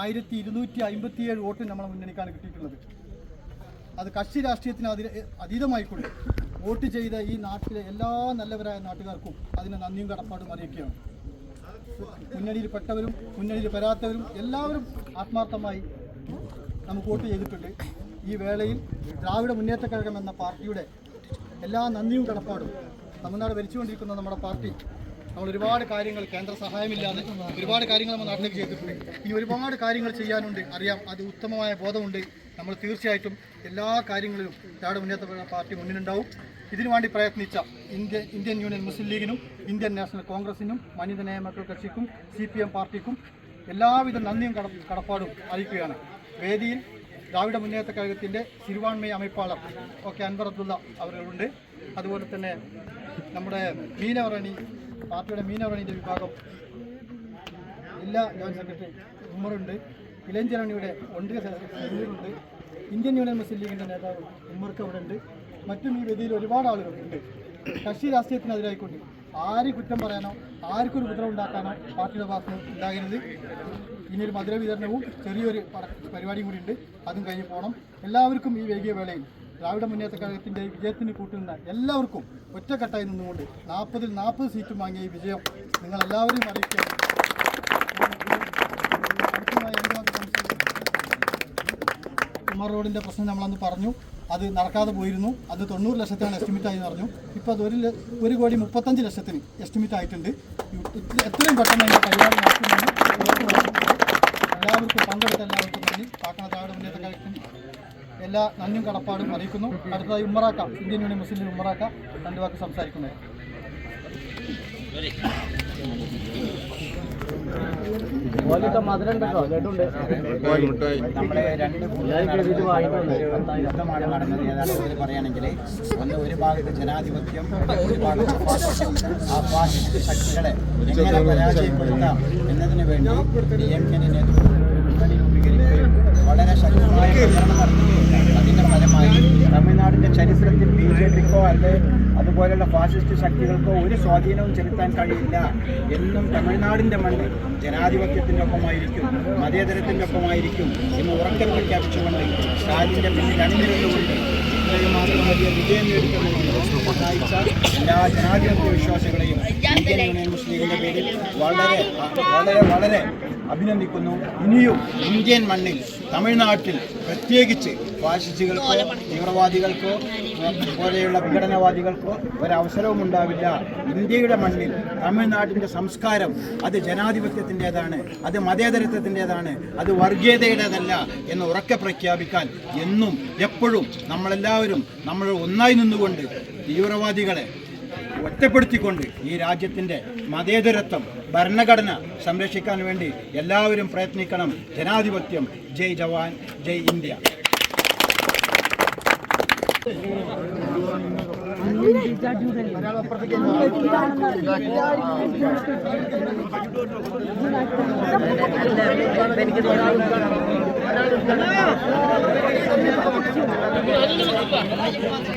ആയിരത്തി ഇരുന്നൂറ്റി അമ്പത്തിയേഴ് വോട്ട് നമ്മളെ മുന്നണിക്കാണ് കിട്ടിയിട്ടുള്ളത്. അത് കക്ഷി രാഷ്ട്രീയത്തിന് അതി അതീതമായിക്കൊണ്ട് വോട്ട് ചെയ്ത ഈ നാട്ടിലെ എല്ലാ നല്ലവരായ നാട്ടുകാർക്കും അതിന് നന്ദിയും കടപ്പാടും അറിയിക്കുകയാണ്. മുന്നണിയിൽ പെട്ടവരും മുന്നണിയിൽ വരാത്തവരും എല്ലാവരും ആത്മാർത്ഥമായി നമുക്ക് വോട്ട് ചെയ്തിട്ടുണ്ട്. ഈ വേളയിൽ ദ്രാവിഡ മുന്നേറ്റ കഴകം എന്ന പാർട്ടിയുടെ എല്ലാ നന്ദിയും കടപ്പാടും തമിഴ്നാട് ഭരിച്ചുകൊണ്ടിരിക്കുന്ന നമ്മുടെ പാർട്ടി നമ്മൾ ഒരുപാട് കാര്യങ്ങൾ കേന്ദ്ര സഹായമില്ലാതെ ഒരുപാട് കാര്യങ്ങൾ നമ്മൾ നാട്ടിലേക്ക് ചെയ്തിട്ടുണ്ട്. ഇനി ഒരുപാട് കാര്യങ്ങൾ ചെയ്യാനുണ്ട്. അറിയാം അത് ഉത്തമമായ ബോധമുണ്ട്. നമ്മൾ തീർച്ചയായിട്ടും എല്ലാ കാര്യങ്ങളിലും നാട് മുന്നേറ്റ പാർട്ടി മുന്നിലുണ്ടാവും. ഇതിനുവേണ്ടി പ്രയത്നിച്ച ഇന്ത്യ ഇന്ത്യൻ യൂണിയൻ മുസ്ലിം ലീഗിനും ഇന്ത്യൻ നാഷണൽ കോൺഗ്രസിനും മനിത മക്കൾ കക്ഷിക്കും സി പി എം പാർട്ടിക്കും എല്ലാവിധ നന്ദിയും കട കടപ്പാടും അറിയിക്കുകയാണ്. വേദിയിൽ ദ്രാവിഡ മുന്നേറ്റ കഴകത്തിന്റെ തിരുവാൺമയ அமைப்பாளர் ഒക്കെ അൻവർ അബ്ദുള്ള അവരുണ്ട്. അതുപോലെ തന്നെ നമ്മുടെ മീനവറണി പാർട്ടിയുടെ മീനവറണിന്റെ വിഭാഗം. ജില്ലാ ജോയിൻ സെക്രട്ടറി ഉമ്മറുണ്ട്. ഇലഞ്ചനണിയുടെ ഒണ്ടിക സെക്രട്ടറിയുണ്ട്. ഇന്ത്യൻ യൂണിയൻ മുസ്ലിം ലീഗിന്റെ നേതാവ് ഉമ്മർക്ക് അവിടെ ഉണ്ട് മറ്റും ഈ വേദിയിൽ ഒരുപാട് ആളുകൾ ഉണ്ട് കക്ഷി രാഷ്ട്രീയത്തിനെതിരായിക്കൊണ്ട് ആര് കുറ്റം പറയാനോ ആർക്കൊരു ഉപദ്രവം ഉണ്ടാക്കാനോ പാർട്ടിയുടെ ഭാഗത്ത് ഉണ്ടാകരുത്. ഇനി ഒരു മധുര വിതരണവും ചെറിയൊരു പട- പരിപാടിയും കൂടി ഉണ്ട്. അതും കഴിഞ്ഞ് പോകണം എല്ലാവർക്കും ഈ വൈകിയ വേളയിൽ ദ്രാവിഡ മുന്നേറ്റ കഴകത്തിന്റെ വിജയത്തിന് കൂട്ടുന്ന എല്ലാവർക്കും ഒറ്റക്കെട്ടായി നിന്നുകൊണ്ട് നാൽപ്പതിൽ നാൽപ്പത് സീറ്റും വാങ്ങിയ ഈ വിജയം നിങ്ങളെല്ലാവരും അറിയിക്കുക? ഉമ്മർ റോഡിന്റെ പ്രശ്നം നമ്മളന്ന് പറഞ്ഞു. അത് നടക്കാതെ പോയിരുന്നു. അത് തൊണ്ണൂറ് ലക്ഷത്തിനാണ് എസ്റ്റിമേറ്റ് ആയി പറഞ്ഞു. ഇപ്പോൾ അത് ഒരു ഒരു കോടി മുപ്പത്തഞ്ച് ലക്ഷത്തിന് എസ്റ്റിമേറ്റ് ആയിട്ടുണ്ട്. എത്രയും പെട്ടെന്ന് അതിന്റെ പരിപാടി നടക്കുമെന്ന് എല്ലാവർക്കും പങ്കെടുത്ത എല്ലാവർക്കും നന്ദി. പാക്കണ താഴെ മുന്നേറ്റ എല്ലാ നന്ദിയും കടപ്പാടും അറിയിക്കുന്നു. അടുത്തതായി ഉമ്മറാക്ക. ഇന്ത്യൻ യൂണിയൻ മുസ്ലിം ലീഗ് ഉമ്മറാക്ക. രണ്ട് വാക്ക് സംസാരിക്കുന്നത്. നമ്മുടെ രണ്ട് യുദ്ധമാണ് നടന്നത്. യഥാർത്ഥത്തിൽ പറയുകയാണെങ്കിൽ ഒന്ന് ഒരു ഭാഗത്ത് ജനാധിപത്യം ഒരു ഭാഗത്ത് ആ ഫാസിസ്റ്റ് ശക്തികളെ എങ്ങനെ പരാജയപ്പെടുത്താം എന്നതിന് വേണ്ടി ഡി എം കെന്റെ നേതൃത്വത്തിൽ വളരെ ശക്തമായ പ്രചരണം നടത്തുകയും അതിന്റെ ഫലമായി തമിഴ്നാടിന്റെ ചരിത്രത്തിൽ ബി ജെ പിക്കോ അല്ലെ അതുപോലെയുള്ള ഫാസിസ്റ്റ് ശക്തികൾക്കോ ഒരു സ്വാധീനവും ചെലുത്താൻ കഴിയില്ല എന്നും തമിഴ്നാടിന്റെ മണ്ണ് ജനാധിപത്യത്തിന്റെ ഒപ്പമായിരിക്കും മതേതരത്തിന്റെ ഒപ്പമായിരിക്കും എന്ന് ഉറക്കെ പ്രഖ്യാപിച്ചുകൊണ്ട് സ്റ്റാലിന്റെ പിന്നിൽ അണിനിരന്നുകൊണ്ട് ഇത്രയും മാത്രം വലിയ വിജയം നേടിത്തന്നതിന് സഹായിച്ച എല്ലാ ജനാധിപത്യ വിശ്വാസികളെയും ഇന്ത്യൻ പേരിൽ വളരെ വളരെ വളരെ അഭിനന്ദിക്കുന്നു. ഇനിയും ഇന്ത്യൻ മണ്ണിൽ തമിഴ്നാട്ടിൽ പ്രത്യേകിച്ച് ഫാഷിസ്റ്റുകൾക്കോ തീവ്രവാദികൾക്കോ പോലെയുള്ള വിഘടനവാദികൾക്കോ ഒരവസരവും ഉണ്ടാവില്ല ഇന്ത്യയുടെ മണ്ണിൽ തമിഴ്നാട്ടിന്റെ സംസ്കാരം അത് ജനാധിപത്യത്തിന്റെതാണ് അത് മതേതരത്വത്തിന്റെതാണ് അത് വർഗീയതയുടേതല്ല എന്ന് ഉറക്കെ പ്രഖ്യാപിക്കാൻ എന്നും എപ്പോഴും നമ്മളെല്ലാവരും നമ്മൾ ഒന്നായി നിന്നുകൊണ്ട് തീവ്രവാദികളെ ഒറ്റപ്പെടുത്തിക്കൊണ്ട് ഈ രാജ്യത്തിന്റെ മതേതരത്വം ഭരണഘടന സംരക്ഷിക്കാൻ വേണ്ടി എല്ലാവരും പ്രയത്നിക്കണം. ജനാധിപത്യം. ജയ് ജവാൻ ജയ് ഇന്ത്യ.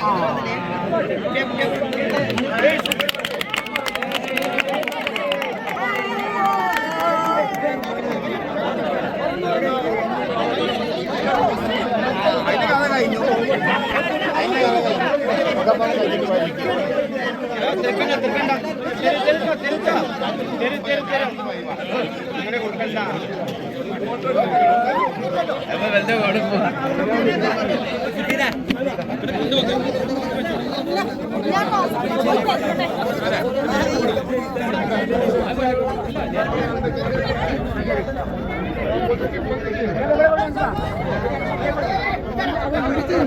ആ. തിരക്കണ്ട തിരക്കണ്ട തിരിച്ചോ തിരിച്ചോ തിരി തിരി തിരം. അങ്ങനെ കൊടുക്കണ്ട. വെറുതെ കൊടുക്കും അവൻ വിളിച്ചു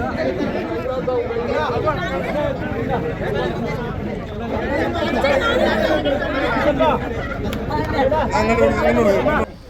അങ്ങോട്ട് അങ്ങോട്ട്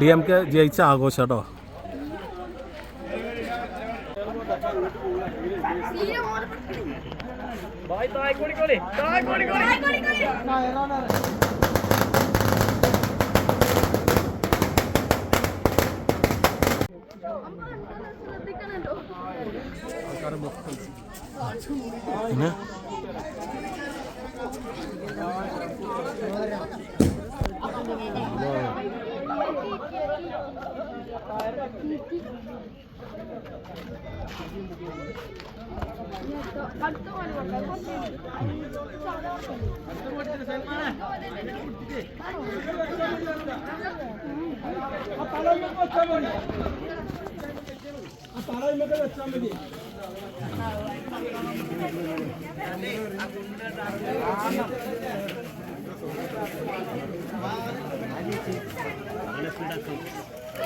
ഡി എം കെ ജയിച്ച ആഘോഷം കേട്ടോ. പിന്നെ?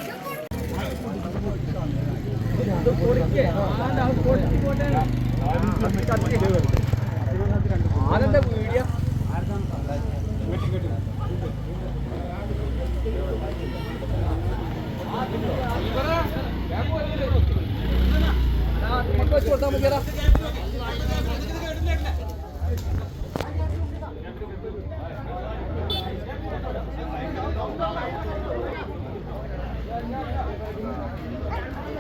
ഇത് പോയി പോയി